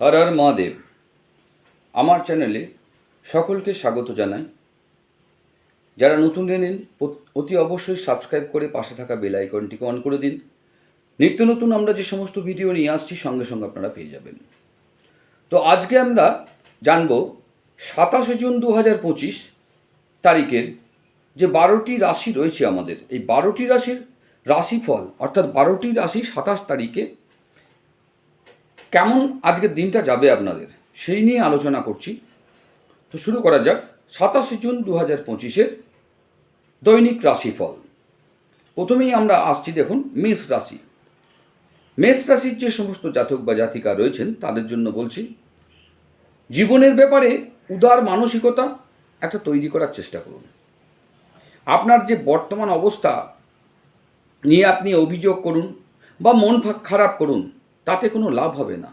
হর হর মহাদেব। আমার চ্যানেলে সকলকে স্বাগত জানাই। যারা নতুন এলেন অত- অবশ্যই সাবস্ক্রাইব করে পাশে থাকা বেল আইকনটিকে অন করে দিন। নিত্য নতুন আমরা যে সমস্ত ভিডিও নিয়ে আসছি, সঙ্গে সঙ্গে আপনারা পেয়ে যাবেন। তো আজকে আমরা জানব সাতাশে জুন দু হাজার পঁচিশ তারিখের যে বারোটি রাশি রয়েছে আমাদের। এই বারোটি রাশির রাশিফল, অর্থাৎ বারোটি রাশি সাতাশ তারিখে কেমন আজকের দিনটা যাবে আপনাদের? সেই নিয়ে আলোচনা করছি। তো শুরু করা যাক। সাতাশে জুন দু হাজার পঁচিশের দৈনিক রাশিফল। প্রথমেই আমরা আসছি দেখুন, মেষ রাশি। মেষ রাশির যে সমস্ত জাতক বা জাতিকা রয়েছেন, তাদের জন্য বলছি, জীবনের ব্যাপারে উদার মানসিকতা একটা তৈরি করার চেষ্টা করুন। আপনার যে বর্তমান অবস্থা নিয়ে আপনি অভিযোগ করুন বা মন খারাপ করুন তাতে কোনো লাভ হবে না।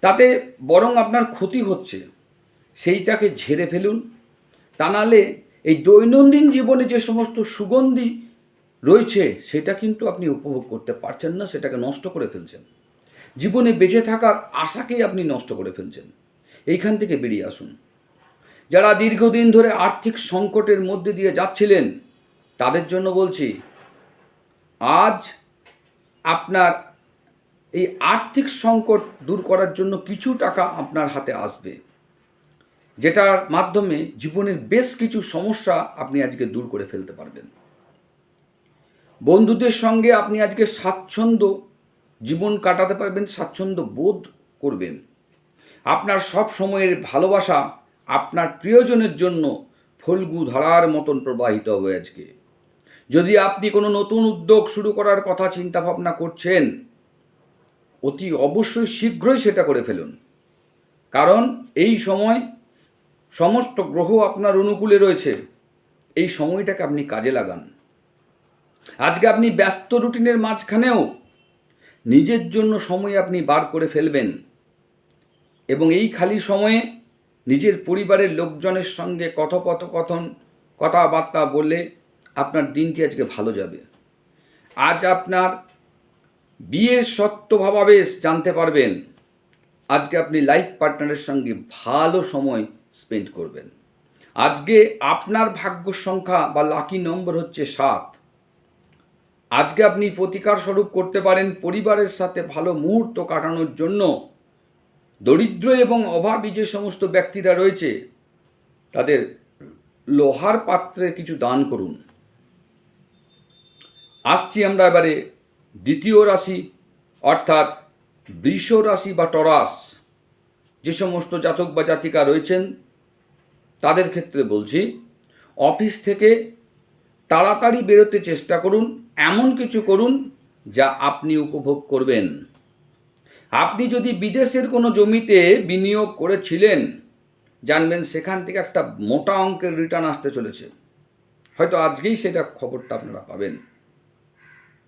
তাতে বরং আপনার ক্ষতি হচ্ছে। সেইটাকে ঝেড়ে ফেলুন। তা নাহলে এই দৈনন্দিন জীবনে যে সমস্ত সুগন্ধি রয়েছে, সেটা কিন্তু আপনি উপভোগ করতে পারছেন না, সেটাকে নষ্ট করে ফেলছেন। জীবনে বেঁচে থাকার আশাকেই আপনি নষ্ট করে ফেলছেন। এইখান থেকে বেরিয়ে আসুন। যারা দীর্ঘদিন ধরে আর্থিক সংকটের মধ্যে দিয়ে যাচ্ছিলেন, তাদের জন্য বলছি, আজ আপনার এই আর্থিক সংকট দূর করার জন্য কিছু টাকা আপনার হাতে আসবে। যেটার মাধ্যমে জীবনের বেশ কিছু সমস্যা আপনি আজকে দূর করে ফেলতে পারবেন। বন্ধুদের সঙ্গে আপনি আজকে স্বাচ্ছন্দ্য জীবন কাটাতে পারবেন, স্বাচ্ছন্দ্য বোধ করবেন। আপনার সব সময়ের ভালোবাসা আপনার প্রিয়জনের জন্য ফলগু ধারার মতন প্রবাহিত হবে আজকে। যদি আপনি কোনো নতুন উদ্যোগ শুরু করার কথা চিন্তা ভাবনা করছেন অতি অবশ্যই শীঘ্রই সেটা করে ফেলুন। কারণ এই সময় সমস্ত গ্রহ আপনার অনুকূলে রয়েছে। এই সময়টাকে আপনি কাজে লাগান। আজকে আপনি ব্যস্ত রুটিনের মাঝখানেও নিজের জন্য সময় আপনি বার করে ফেলবেন এবং এই খালি সময়ে নিজের পরিবারের লোকজনের সঙ্গে কথোপকথন, কথাবার্তা বলে আপনার দিনটি আজকে ভালো যাবে। আজ আপনার বিয়ের সত্য ভাবাবেশ জানতে পারবেন। আজকে আপনি লাইফ পার্টনারের সঙ্গে ভালো সময় স্পেন্ড করবেন। আজকে আপনার ভাগ্য সংখ্যা বা লাকি নম্বর হচ্ছে সাত। আজকে আপনি প্রতিকার স্বরূপ করতে পারেন পরিবারের সাথে ভালো মুহূর্ত কাটানোর জন্য। দরিদ্র এবং অভাবী যে সমস্ত ব্যক্তিরা রয়েছে, তাদের লোহার পাত্রে কিছু দান করুন। আসছি আমরা এবারে দ্বিতীয় রাশি, অর্থাৎ বৃষ রাশি বা টরাস, যে সমস্ত জাতক বা জাতিকা রয়েছেন, তাদের ক্ষেত্রে বলছি, অফিস থেকে তাড়াতাড়ি বেরোতে চেষ্টা করুন, এমন কিছু করুন যা আপনি উপভোগ করবেন। আপনি যদি বিদেশের কোনো জমিতে বিনিয়োগ করেছিলেন, জানবেন সেখান থেকে একটা মোটা অঙ্কের রিটার্ন আসতে চলেছে। হয়তো আজকেই সেটা খবরটা আপনারা পাবেন।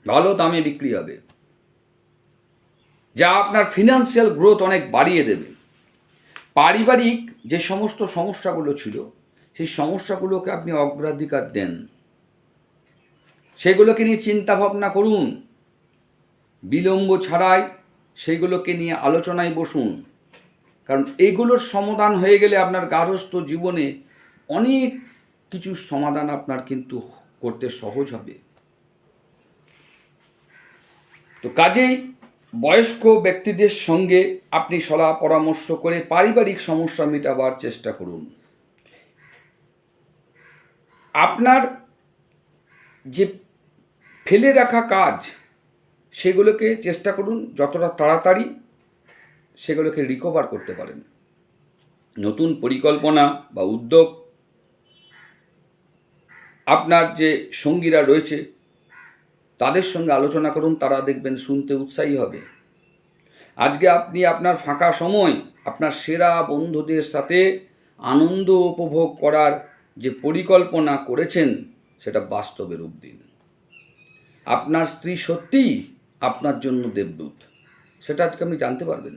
ভালো দামে বিক্রি হবে। যা আপনার ফিনান্সিয়াল গ্রোথ অনেক বাড়িয়ে দেবে। পারিবারিক যে সমস্ত সমস্যাগুলো ছিল, সেই সমস্যাগুলোকে আপনি অগ্রাধিকার দেন। সেগুলোকে নিয়ে চিন্তা ভাবনা করুন। বিলম্ব ছাড়াই সেগুলোকে নিয়ে আলোচনায় বসুন। কারণ এগুলোর সমাধান হয়ে গেলে আপনার গার্হস্থ জীবনে অনেক কিছু সমাধান আপনার কিন্তু করতে সহজ হবে। তো কাজেই বয়স্ক ব্যক্তিদের সঙ্গে আপনি সলা পরামর্শ করে পারিবারিক সমস্যা মেটাবার চেষ্টা করুন। আপনার যে ফেলে রাখা কাজ, সেগুলোকে চেষ্টা করুন যতটা তাড়াতাড়ি সেগুলোকে রিকভার করতে পারেন। নতুন পরিকল্পনা বা উদ্যোগ, আপনার যে সঙ্গীরা রয়েছে তাদের সঙ্গে আলোচনা করুন, তারা দেখবেন শুনতে উৎসাহী হবে। আজকে আপনি আপনার ফাঁকা সময়, আপনার সেরা বন্ধুদের সাথে আনন্দ উপভোগ করার যে পরিকল্পনা করেছেন, সেটা বাস্তবে রূপ দিন। আপনার স্ত্রী সত্যিই আপনার জন্য দেবদূত, সেটা আজকে আপনি জানতে পারবেন।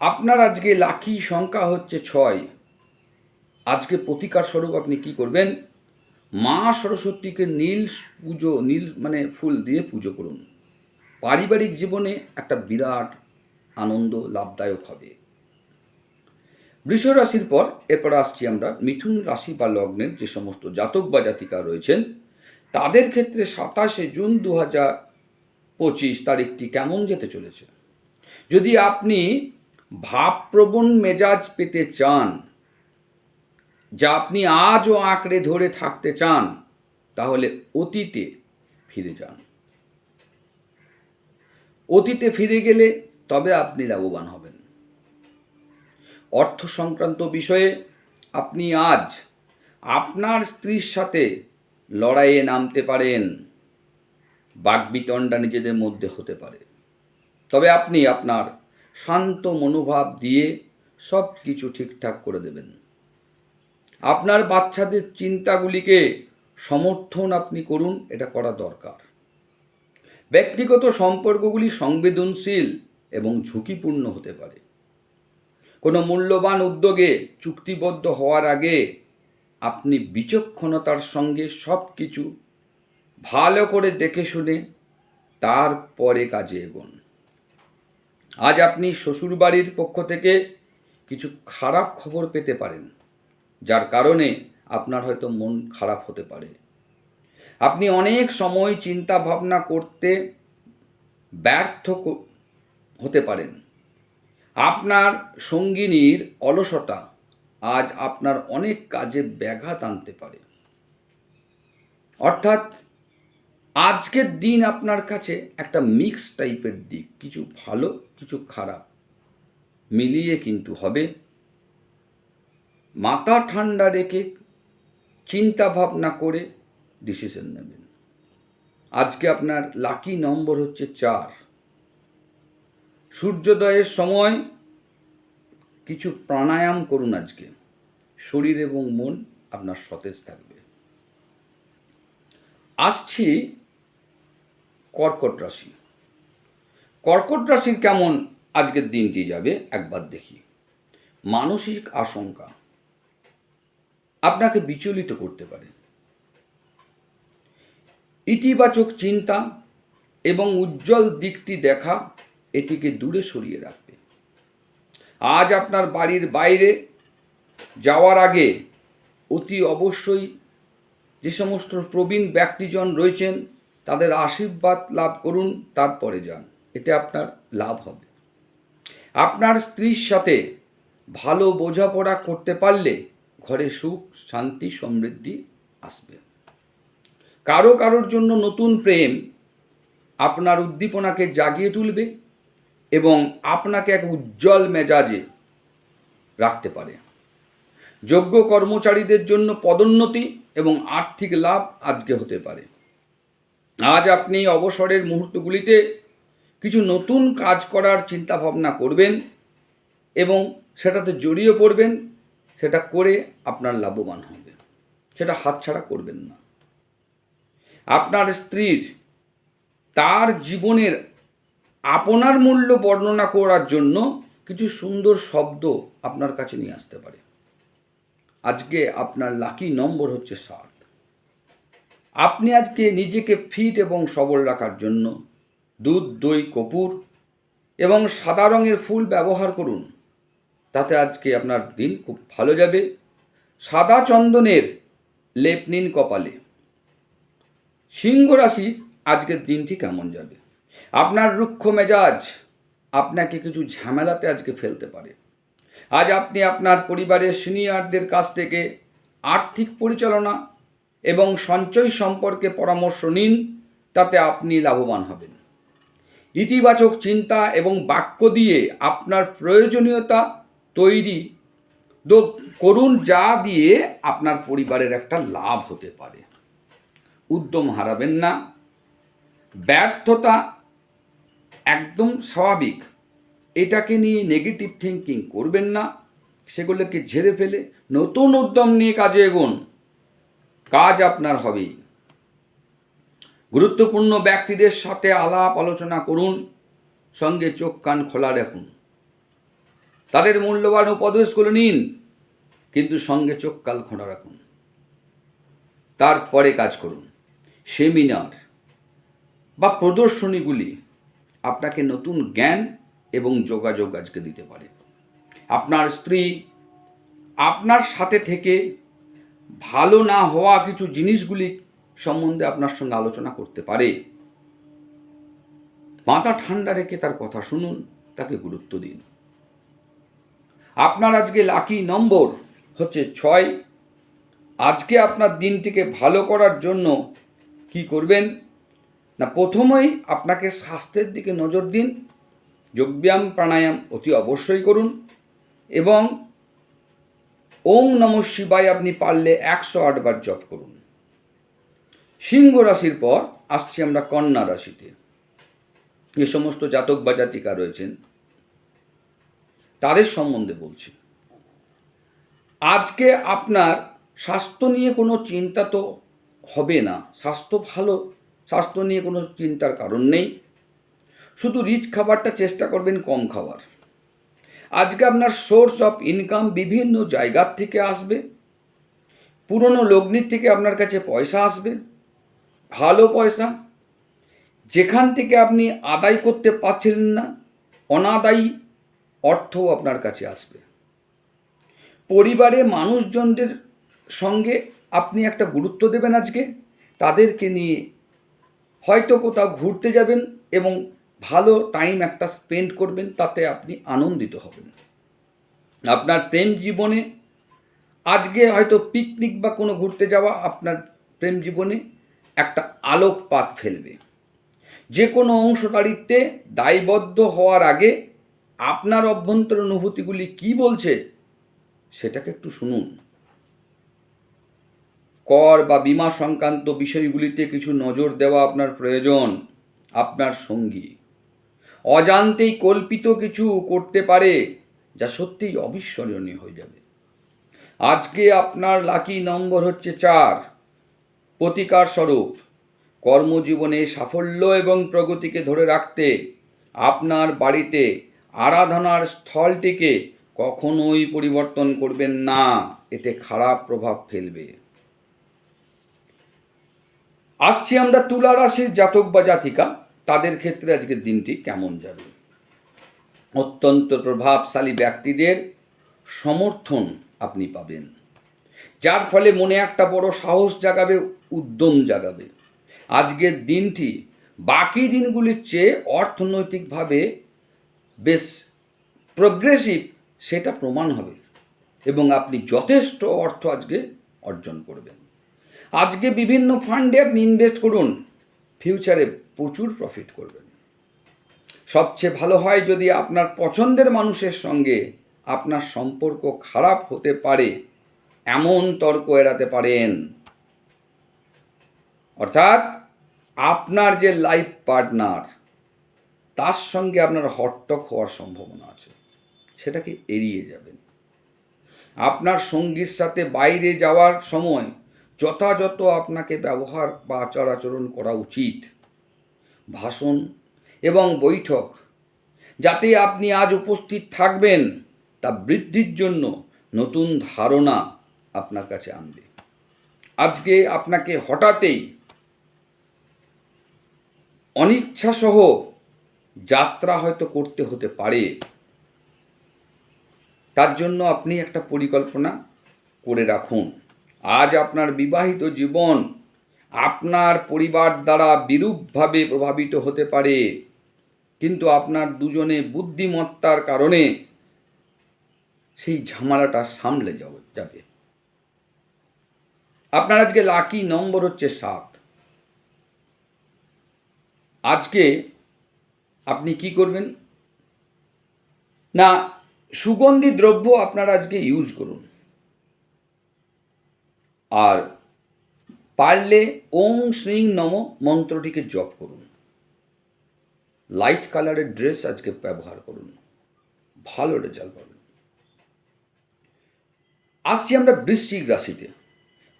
আপনার আজকে লাকি সংখ্যা হচ্ছে ছয়। আজকে প্রতিকার স্বরূপ আপনি কি করবেন? মা সরস্বতীকে নীল পুজো, নীল মানে ফুল দিয়ে পুজো করুন। পারিবারিক জীবনে একটা বিরাট আনন্দ লাভদায়ক হবে। বৃষ রাশির পর এরপর আসছি আমরা মিথুন রাশি বা লগ্নের যে সমস্ত জাতক বা জাতিকা রয়েছেন, তাদের ক্ষেত্রে সাতাশে জুন দু হাজার পঁচিশ তারিখটি কেমন যেতে চলেছে? যদি আপনি ভাবপ্রবণ মেজাজ পেতে চান যা আপনি আজও আঁকড়ে ধরে থাকতে চান, তাহলে অতীতে ফিরে যান। অতীতে ফিরে গেলে তবে আপনি লাভবান হবেন। অর্থ সংক্রান্ত বিষয়ে আপনি আজ আপনার স্ত্রীর সাথে লড়াইয়ে নামতে পারেন, বাগবিতণ্ডা নিজেদের মধ্যে হতে পারে। তবে আপনি আপনার শান্ত মনোভাব দিয়ে সব কিছু ঠিকঠাক করে দেবেন। আপনার বাচ্চাদের চিন্তাগুলিকে সমর্থন আপনি করুন, এটা করা দরকার। ব্যক্তিগত সম্পর্কগুলি সংবেদনশীল এবং ঝুঁকিপূর্ণ হতে পারে। কোনো মূল্যবান উদ্যোগে চুক্তিবদ্ধ হওয়ার আগে আপনি বিচক্ষণতার সঙ্গে সব কিছু ভালো করে দেখে শুনে তারপরে কাজে এগোন। আজ আপনি শ্বশুরবাড়ির পক্ষ থেকে কিছু খারাপ খবর পেতে পারেন। যার কারণে আপনার হয়তো মন খারাপ হতে পারে। আপনি অনেক সময় চিন্তা ভাবনা করতে ব্যর্থ হতে পারেন। আপনার সঙ্গিনীর অলসতা আজ আপনার অনেক কাজে ব্যাঘাত আনতে পারে। অর্থাৎ আজকের দিন আপনার কাছে একটা মিক্স টাইপের দিক, কিছু ভালো, কিছু খারাপ, মিলিয়ে কিন্তু হবে। মাথা ঠান্ডা রেখে চিন্তা ভাবনা করে ডিসিশন নেবেন। আজকে আপনার লাকি নম্বর হচ্ছে চার। সূর্যোদয়ের সময় কিছু প্রাণায়াম করুন আজকে। শরীর এবং মন আপনার সতেজ থাকবে। আসছি কর্কট রাশি। কর্কট রাশির কেমন আজকের দিনটি যাবে একবার দেখি। মানসিক আশঙ্কা। আপনাকে বিচলিত করতে পারে। ইতিবাচক চিন্তা এবং উজ্জ্বল দিকটি দেখা এটিকে দূরে সরিয়ে রাখবে। আজ আপনার বাড়ির বাইরে যাওয়ার আগে অতি অবশ্যই যে সমস্ত প্রবীণ ব্যক্তিজন রয়েছেন, তাদের আশীর্বাদ লাভ করুন, তারপরে যান। এতে আপনার লাভ হবে। আপনার স্ত্রীর সাথে ভালো বোঝাপড়া করতে পারলে ঘরে সুখ, শান্তি, সমৃদ্ধি আসবে। কারও কারোর জন্য নতুন প্রেম আপনার উদ্দীপনাকে জাগিয়ে তুলবে এবং আপনাকে এক উজ্জ্বল মেজাজে রাখতে পারে। যোগ্য কর্মচারীদের জন্য পদোন্নতি এবং আর্থিক লাভ আজকে হতে পারে। আজ আপনি অবসরের মুহূর্তগুলিতে কিছু নতুন কাজ করার চিন্তাভাবনা করবেন এবং সেটাতে জড়িয়ে পড়বেন। সেটা করে আপনার লাভবান হবে সেটা হাতছাড়া করবেন না। আপনার স্ত্রীর তার জীবনের আপনার মূল্য বর্ণনা করার জন্য কিছু সুন্দর শব্দ আপনার কাছে নিয়ে আসতে পারে। আজকে আপনার লাকি নম্বর হচ্ছে সাত। আপনি আজকে নিজেকে ফিট এবং সবল রাখার জন্য দুধ, দই, কপুর এবং সাদা রঙের ফুল ব্যবহার করুন। তাতে আজকে আপনার দিন খুব ভালো যাবে। সাদা চন্দনের লেপ নিন কপালে। সিংহ রাশির আজকের দিনটি কেমন যাবে? আপনার রুক্ষ মেজাজ আপনাকে কিছু ঝামেলাতে আজকে ফেলতে পারে। আজ আপনি আপনার পরিবারের সিনিয়রদের কাছ থেকে আর্থিক পরিচালনা এবং সঞ্চয় সম্পর্কে পরামর্শ নিন, তাতে আপনি লাভবান হবেন। ইতিবাচক চিন্তা এবং বাক্য দিয়ে আপনার প্রয়োজনীয়তা তৈরি। করুন যা দিয়ে আপনার পরিবারের একটা লাভ হতে পারে। উদ্যম হারাবেন না। ব্যর্থতা একদম স্বাভাবিক। এটাকে নিয়ে নেগেটিভ থিঙ্কিং করবেন না। সেগুলোকে ঝেড়ে ফেলে নতুন উদ্যম নিয়ে কাজে এগোন। কাজ আপনার হবেই। গুরুত্বপূর্ণ ব্যক্তিদের সাথে আলাপ আলোচনা করুন। সঙ্গে চোখ কান খোলা রাখুন। তাদের মূল্যবান উপদেশগুলো নিন, কিন্তু সঙ্গে চোখ কাল খোলা রাখুন। তারপরে কাজ করুন। সেমিনার বা প্রদর্শনীগুলি আপনাকে নতুন জ্ঞান এবং যোগাযোগ আজকে দিতে পারে। আপনার স্ত্রী আপনার সাথে থেকে ভালো না হওয়া কিছু জিনিসগুলি সম্বন্ধে আপনার সঙ্গে আলোচনা করতে পারে। মাথা ঠান্ডা রেখে তার কথা শুনুন, তাকে গুরুত্ব দিন। আপনার আজকে লাকি নম্বর হচ্ছে ছয়। আজকে আপনার দিনটিকে ভালো করার জন্য কি করবেন? না, প্রথমেই আপনাকে স্বাস্থ্যের দিকে নজর দিন। যোগব্যায়াম, প্রাণায়াম অতি অবশ্যই করুন এবং ওং নম শিবায় আপনি পারলে একশো আটবার জপ করুন। সিংহ রাশির পর আসছি আমরা কন্যা রাশিতে। যে সমস্ত জাতক বা জাতিকা রয়েছেন তাদের সম্বন্ধে বলছি। আজকে আপনার স্বাস্থ্য নিয়ে কোনো চিন্তা তো হবে না। স্বাস্থ্য ভালো, স্বাস্থ্য নিয়ে কোনো চিন্তার কারণ নেই। শুধু রিচ খাবারটা চেষ্টা করবেন কম খাবার আজকে আপনার সোর্স অফ ইনকাম বিভিন্ন জায়গার থেকে আসবে। পুরনো লগ্নির থেকে আপনার কাছে পয়সা আসবে। ভালো পয়সা। যেখান থেকে আপনি আদায় করতে পারছিলেন না, অনাদায়ী অর্থও আপনার কাছে আসবে। পরিবারে মানুষজনদের সঙ্গে আপনি একটা গুরুত্ব দেবেন আজকে। তাদেরকে নিয়ে হয়তো কোথাও ঘুরতে যাবেন এবং ভালো টাইম একটা স্পেন্ড করবেন, তাতে আপনি আনন্দিত হবেন। আপনার প্রেম জীবনে আজকে হয়তো পিকনিক বা কোনো ঘুরতে যাওয়া আপনার প্রেম জীবনে একটা আলোকপাত ফেলবে। যে কোনো অংশদারিত্বে দায়বদ্ধ হওয়ার আগে আপনার অভ্যন্তর অনুভূতিগুলি কি বলছে, সেটাকে একটু শুনুন। কর বা বিমা সংক্রান্ত বিষয়গুলিতে কিছু নজর দেওয়া আপনার প্রয়োজন, আপনার সঙ্গী। অজান্তেই কল্পিত কিছু করতে পারে, যা সত্যিই অবিস্মরণীয় হয়ে যাবে। আজকে আপনার লাকি নম্বর হচ্ছে চার। প্রতিকার স্বরূপ, কর্মজীবনে সাফল্য এবং প্রগতিকে ধরে রাখতে, আপনার বাড়িতে আরাধনার স্থলটিকে কখনোই পরিবর্তন করবেন না, এতে খারাপ প্রভাব ফেলবে। আসছি আমরা তুলা রাশির জাতক বা জাতিকা, তাদের ক্ষেত্রে আজকের দিনটি কেমন যাবে? অত্যন্ত প্রভাবশালী ব্যক্তিদের সমর্থন আপনি পাবেন, যার ফলে মনে একটা বড় সাহস জাগাবে, উদ্যম জাগাবে। আজকের দিনটি বাকি দিনগুলির চেয়ে অর্থনৈতিকভাবে বেশ প্রগ্রেসিভ সেটা প্রমাণ হবে এবং আপনি যথেষ্ট অর্থ আজকে অর্জন করবেন। আজকে বিভিন্ন ফান্ডে আপনি ইনভেস্ট করুন ফিউচারে প্রচুর প্রফিট করবেন। সবচেয়ে ভালো হয় যদি আপনার পছন্দের মানুষের সঙ্গে আপনার সম্পর্ক খারাপ হতে পারে, এমন তর্ক এড়াতে পারেন। অর্থাৎ আপনার যে লাইফ পার্টনার তার সঙ্গে আপনার হটটক হওয়ার সম্ভাবনা আছে। সেটাকে এড়িয়ে যাবেন? আপনার সঙ্গীর সাথে বাইরে যাওয়ার সময় যথাযথ আপনাকে ব্যবহার বা আচার আচরণ করা উচিত। ভাষণ এবং বৈঠক, যাতে আপনি আজ উপস্থিত থাকবেন, তা বৃদ্ধির জন্য নতুন ধারণা আপনার কাছে আনবে। আজকে আপনাকে হঠাৎই অনিচ্ছাসহ যাত্রা হয়তো করতে হতে পারে। তার জন্য আপনি একটা পরিকল্পনা করে রাখুন। আজ আপনার বিবাহিত জীবন আপনার পরিবার দ্বারা বিরূপভাবে প্রভাবিত হতে পারে। কিন্তু আপনার দুজনে বুদ্ধিমত্তার কারণে সেই ঝামেলাটা সামলে যাবে। আপনার আজকে লাকি নম্বর হচ্ছে সাত। আজকে আপনি কি করবেন? না, সুগন্ধি দ্রব্য আপনারা আজকে ইউজ করুন। আর পারলে ওং শ্রীং নম মন্ত্রটিকে জপ করুন। লাইট কালারের ড্রেস আজকে ব্যবহার করুন। ভালো রেজাল্ট পাবেন। আসছি আমরা বৃশ্চিক রাশিতে।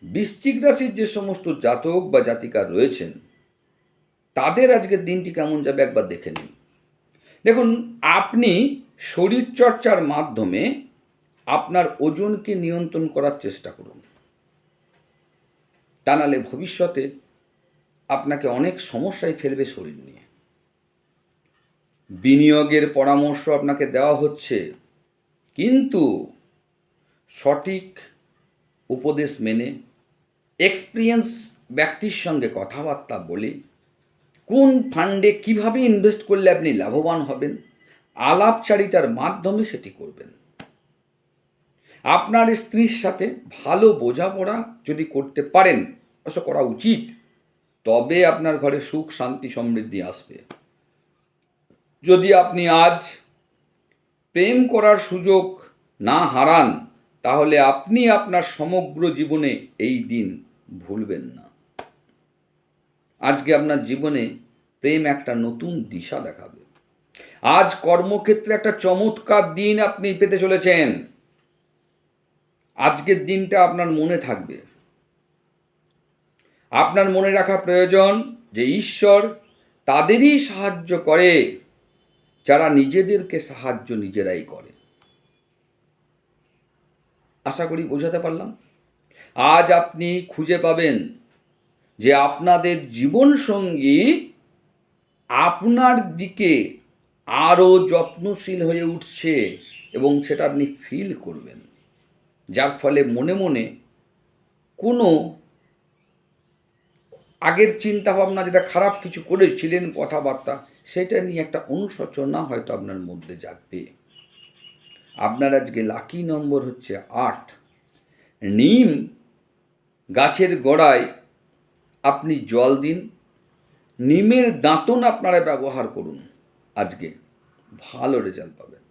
বৃশ্চিক রাশির যে সমস্ত জাতক বা জাতিকা রয়েছেন তাদের আজকের দিনটি কেমন যাবে একবার দেখে নিন। দেখুন, আপনি শরীরচর্চার মাধ্যমে আপনার ওজনকে নিয়ন্ত্রণ করার চেষ্টা করুন। তা নাহলে ভবিষ্যতে আপনাকে অনেক সমস্যায় ফেলবে শরীর নিয়ে। বিনিয়োগের পরামর্শ আপনাকে দেওয়া হচ্ছে, কিন্তু সঠিক উপদেশ মেনে এক্সপিরিয়েন্স ব্যক্তির সঙ্গে কথাবার্তা বলে কোন ফান্ডে কীভাবে ইনভেস্ট করলে আপনি লাভবান হবেন? আলাপচারিতার মাধ্যমে সেটি করবেন। আপনার স্ত্রীর সাথে ভালো বোঝাপড়া যদি করতে পারেন অবশ্য করা উচিত, তবে আপনার ঘরে সুখ, শান্তি, সমৃদ্ধি আসবে। যদি আপনি আজ প্রেম করার সুযোগ না হারান, তাহলে আপনি আপনার সমগ্র জীবনে এই দিন ভুলবেন না। আজকে আপনার জীবনে প্রেম একটা নতুন দিশা দেখাবে। আজ কর্মক্ষেত্রে একটা চমৎকার দিন আপনি পেতে চলেছেন। আজকের দিনটা আপনার মনে থাকবে। আপনার মনে রাখা প্রয়োজন যে ঈশ্বর তাদেরই সাহায্য করে, যারা নিজেদেরকে সাহায্য নিজেরাই করে। আশা করি বোঝাতে পারলাম। আজ আপনি খুঁজে পাবেন যে আপনাদের জীবনসঙ্গী আপনার দিকে আরও যত্নশীল হয়ে উঠছে এবং সেটা আপনি ফিল করবেন। যার ফলে মনে মনে কোনো আগের চিন্তা ভাবনা যেটা খারাপ কিছু করেছিলেন কথাবার্তা, সেটা নিয়ে একটা অনুশোচনা হয়তো আপনার মধ্যে জাগবে। আপনার আজকে লাকি নম্বর হচ্ছে আট। নিম গাছের গোড়ায় আপনি জল দিন, নিমের দাঁতন আপনারা ব্যবহার করুন, আজকে ভালো রেজাল্ট পাবেন।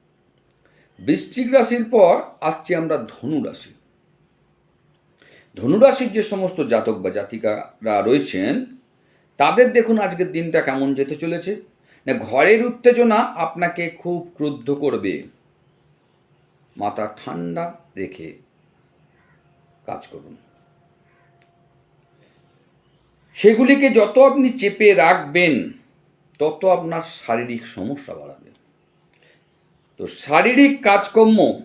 বৃশ্চিক রাশির পর আসছি আমরা ধনু রাশি। ধনুরাশির যে সমস্ত জাতক বা জাতিকারা রয়েছেন, তাদের দেখুন আজকের দিনটা কেমন যেতে চলেছে। না, ঘরের উত্তেজনা আপনাকে খুব ক্রুদ্ধ করবে। মাথা ঠান্ডা রেখে কাজ করুন। সেগুলিকে যত আপনি চেপে রাখবেন, তত আপনার শারীরিক সমস্যা বাড়াবে। তো শারীরিক কাজকর্ম,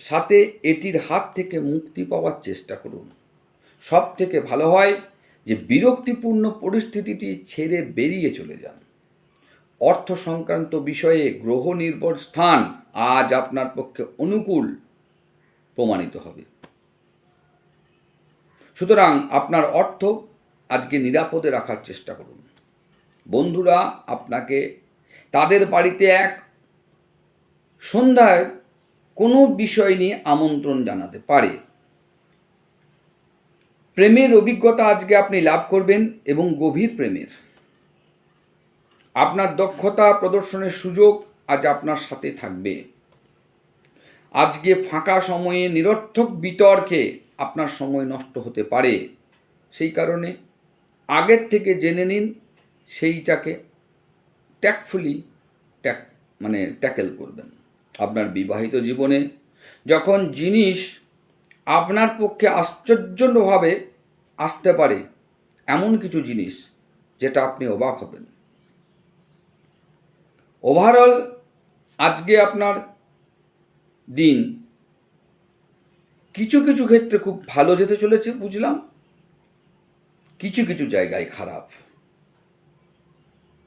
সাথে এটির হাত থেকে মুক্তি পাওয়ার চেষ্টা করুন। সব থেকে ভালো হয় যে, বিরক্তিপূর্ণ পরিস্থিতিটি ছেড়ে বেরিয়ে চলে যান। অর্থ সংক্রান্ত বিষয়ে গ্রহ নির্ভর স্থান আজ আপনার পক্ষে অনুকূল প্রমাণিত হবে। সুতরাং আপনার অর্থ আজকে নিরাপদে রাখার চেষ্টা করুন। বন্ধুরা, আপনাকে তাদের বাড়িতে এক সন্ধ্যায় কোনো বিষয় নিয়ে আমন্ত্রণ জানাতে পারে। প্রেমের অভিজ্ঞতা আজকে আপনি লাভ করবেন এবং গভীর প্রেমের। আপনার দক্ষতা প্রদর্শনের সুযোগ আজ আপনার সাথে থাকবে। আজকে ফাঁকা সময়ে নিরর্থক বিতর্কে আপনার সময় নষ্ট হতে পারে। সেই কারণে আগের থেকে জেনে নিন সেইটাকে ট্যাকফুলি ট্যাক মানে ট্যাকেল করবেন। আপনার বিবাহিত জীবনে যখন জিনিস আপনার পক্ষে আশ্চর্যভাবে আসতে পারে, এমন কিছু জিনিস যেটা আপনি অবাক হবেন। ওভারঅল আজকে আপনার দিন কিছু কিছু ক্ষেত্রে খুব ভালো যেতে চলেছে, বুঝলাম। কিছু কিছু জায়গায় খারাপ।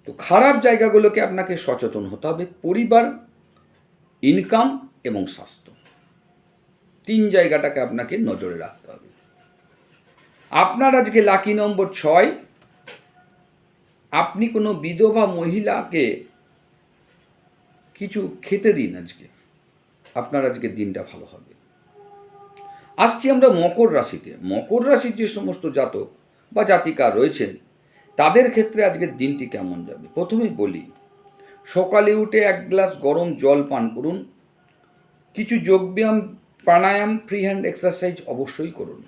তো খারাপ জায়গাগুলোকে আপনাকে সচেতন হতে হবে। পরিবার ইনকাম এবং স্বাস্থ্য। তিন জায়গাটাকে আপনাকে নজরে রাখতে হবে। আপনার আজকে লাকি নম্বর ছয়। আপনি কোনো বিধবা মহিলাকে কিছু খেতে দিন আজকে। আপনার আজকে দিনটা ভালো হবে। আসছি আমরা মকর রাশিতে। মকর রাশির যে সমস্ত জাতক বা জাতিকা রয়েছেন, তাদের ক্ষেত্রে আজকের দিনটি কেমন যাবে? প্রথমেই বলি, সকালে উঠে এক গ্লাস গরম জল পান করুন। কিছু যোগব্যায়াম, প্রাণায়াম ফ্রি হ্যান্ড এক্সারসাইজ অবশ্যই করুন।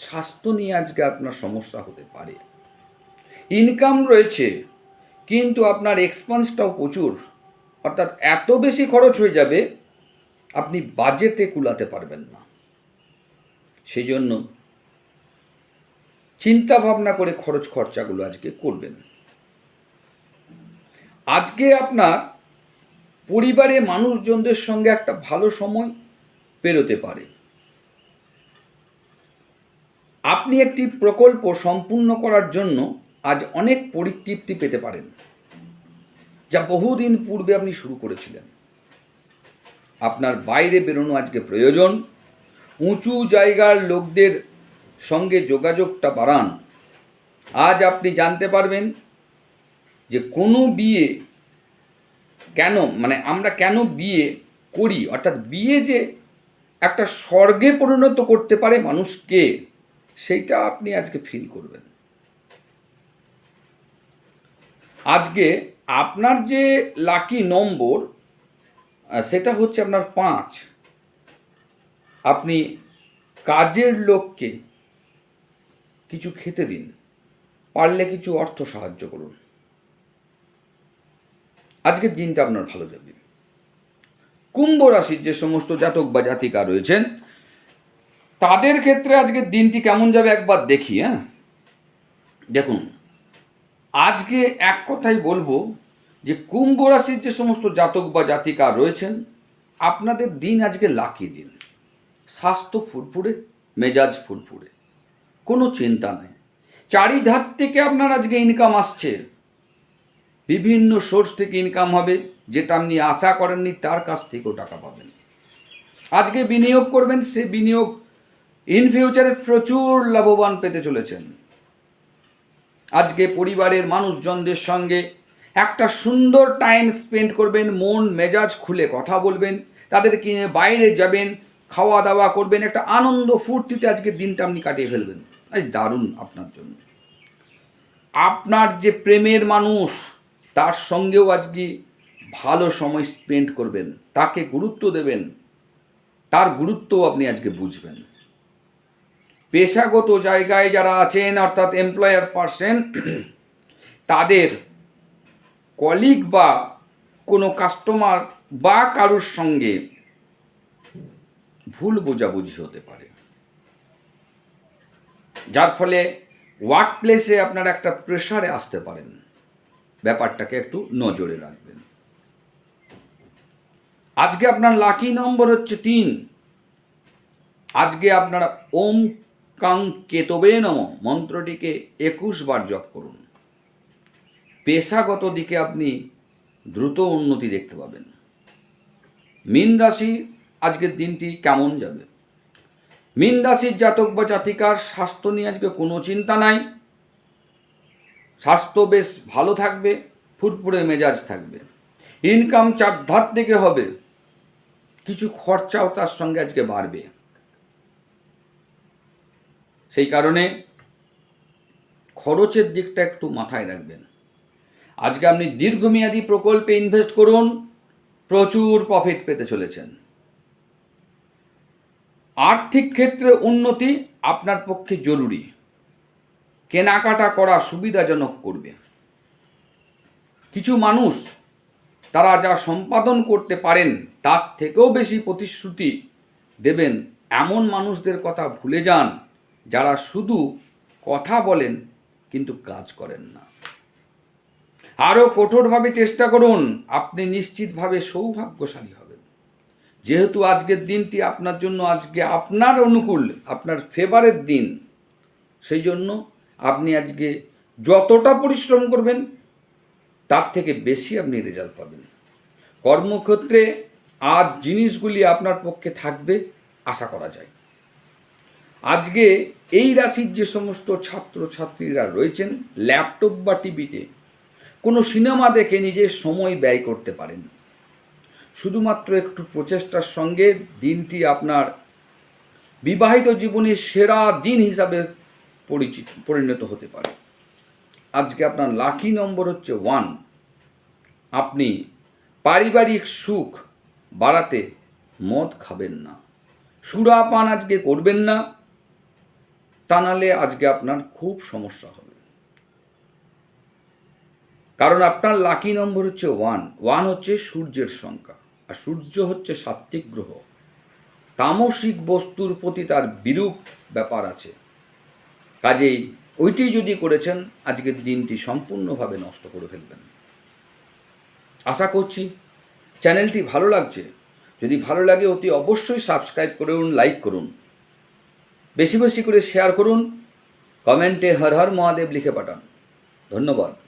স্বাস্থ্য নিয়ে আজকে আপনার সমস্যা হতে পারে। ইনকাম রয়েছে, কিন্তু আপনার এক্সপেন্সটাও প্রচুর। অর্থাৎ এত বেশি খরচ হয়ে যাবে, আপনি বাজেটে কুলাতে পারবেন না। সেই জন্য চিন্তা ভাবনা করে খরচ খরচাগুলো আজকে করবেন। আজকে আপনার পরিবারে মানুষজনদের সঙ্গে একটা ভালো সময় পেরোতে পারে। আপনি একটি প্রকল্প সম্পূর্ণ করার জন্য আজ অনেক পরিতৃপ্তি পেতে পারেন, যা বহুদিন পূর্বে আপনি শুরু করেছিলেন। আপনার বাইরে বেরোনো আজকে প্রয়োজন। উঁচু জায়গার লোকদের সঙ্গে যোগাযোগটা বাড়ান। আজ আপনি জানতে পারবেন যে কোনো বিয়ে কেন মানে আমরা কেন বিয়ে করি? অর্থাৎ বিয়ে যে একটা স্বর্গে পরিণত করতে পারে মানুষকে, সেইটা আপনি আজকে ফিল করবেন। আজকে আপনার যে লাকি নম্বর সেটা হচ্ছে আপনার পাঁচ। আপনি কাজের লোককে কিছু খেতে দিন। পারলে কিছু অর্থ সাহায্য করুন। আজকের দিনটা আপনার ভালো যাবে। কুম্ভ রাশির যে সমস্ত জাতক বা জাতিকা রয়েছেন, তাদের ক্ষেত্রে আজকের দিনটি কেমন যাবে একবার দেখি হ্যাঁ? দেখুন, আজকে এক কথাই বলব যে কুম্ভ রাশির যে সমস্ত জাতক বা জাতিকা রয়েছেন, আপনাদের দিন আজকে লাকি দিন। স্বাস্থ্য ফুরফুরে, মেজাজ ফুরফুরে। কোনো চিন্তা নেই। চারিধার থেকে আপনার আজকে ইনকাম আসছে। বিভিন্ন সোর্স থেকে ইনকাম হবে, যেটা আপনি আশা করেননি, তার কাছ থেকেও টাকা পাবেন। আজকে বিনিয়োগ করবেন, সে বিনিয়োগ ইন ফিউচারে প্রচুর লাভবান পেতে চলেছেন। আজকে পরিবারের মানুষজনদের সঙ্গে একটা সুন্দর টাইম স্পেন্ড করবেন, মন মেজাজ খুলে কথা বলবেন তাদেরকে নিয়ে বাইরে যাবেন খাওয়া দাওয়া করবেন, একটা আনন্দ ফুর্তিতে আজকে দিনটা আপনি কাটিয়ে ফেলবেন। দারুণ আপনার জন্য। আপনার যে প্রেমের মানুষ, তার সঙ্গেও আজকে ভালো সময় স্পেন্ড করবেন, তাকে গুরুত্ব দেবেন, তার গুরুত্বও আপনি আজকে বুঝবেন। পেশাগত জায়গায় যারা আছেন, অর্থাৎ এমপ্লয়ার পার্সন তাদের কলিগ বা কোনো কাস্টমার বা কারোর সঙ্গে ভুল বোঝাবুঝি হতে পারে। যার ফলে ওয়ার্ক প্লেসে আপনার একটা প্রেশারে আসতে পারেন। ব্যাপারটাকে একটু নজরে রাখবেন। আজকে আপনার লাকি নম্বর হচ্ছে তিন। আজকে আপনারা ওম কাং কেতবে নম মন্ত্রটিকে একুশ বার জপ করুন। পেশাগত দিকে আপনি দ্রুত উন্নতি দেখতে পাবেন। মীন রাশি, আজকের দিনটি কেমন যাবে? মীন রাশির জাতক বা জাতিকার স্বাস্থ্য নিয়ে আজকে কোনো চিন্তা নাই। স্বাস্থ্য বেশ ভালো থাকবে ফুটফুরে মেজাজ থাকবে। ইনকাম চারধার থেকে হবে, কিছু খরচাও তার সঙ্গে আজকে বাড়বে। সেই কারণে খরচের দিকটা একটু মাথায় রাখবেন। আজকে আপনি দীর্ঘমেয়াদী প্রকল্পে ইনভেস্ট করুন, প্রচুর প্রফিট পেতে চলেছেন। আর্থিক ক্ষেত্রে উন্নতি আপনার পক্ষে জরুরি। কেনাকাটা করা সুবিধাজনক করবে। কিছু মানুষ, তারা যা সম্পাদন করতে পারেন, তার থেকেও বেশি প্রতিশ্রুতি দেবেন। এমন মানুষদের কথা ভুলে যান, যারা শুধু কথা বলেন, কিন্তু কাজ করেন না। আরও কঠোরভাবে চেষ্টা করুন। আপনি নিশ্চিতভাবে সৌভাগ্যশালী হবেন। যেহেতু আজকের দিনটি আপনার জন্য আজকে আপনার অনুকূল, আপনার ফেভারের দিন, সেই জন্য আপনি আজকে যতটা পরিশ্রম করবেন, তার থেকে বেশি আপনি রেজাল্ট পাবেন। কর্মক্ষেত্রে আজ জিনিসগুলি আপনার পক্ষে থাকবে, আশা করা যায়। আজকে এই রাশির যে সমস্ত ছাত্র ছাত্রীরা রয়েছেন ল্যাপটপ বা টিভিতে কোনো সিনেমা দেখে নিজের সময় ব্যয় করতে পারেন শুধুমাত্র একটু প্রচেষ্টার সঙ্গে দিনটি আপনার বিবাহিত জীবনের সেরা দিন হিসাবে পরিচিত, পরিণত হতে পারে। আজকে আপনার লাকি নম্বর হচ্ছে ওয়ান আপনি পারিবারিক সুখ বাড়াতে মদ খাবেন না। সুরাপান আজকে করবেন না। তা নাহলে আজকে আপনার খুব সমস্যা হবে। কারণ আপনার লাকি নম্বর হচ্ছে ওয়ান ওয়ান হচ্ছে সূর্যের সংখ্যা। আর সূর্য হচ্ছে সাত্ত্বিক গ্রহ। তামসিক বস্তুর প্রতি তার বিরূপ ব্যাপার আছে। কাজেই ওইটি যদি করেছেন, আজকের দিনটি সম্পূর্ণভাবে নষ্ট করে ফেলবেন। আশা করছি চ্যানেলটি ভালো লাগছে। যদি ভালো লাগে, অতি অবশ্যই সাবস্ক্রাইব করুন, লাইক করুন। বেশি বেশি করে শেয়ার করুন, কমেন্টে হর হর মহাদেব লিখে পাঠান। ধন্যবাদ।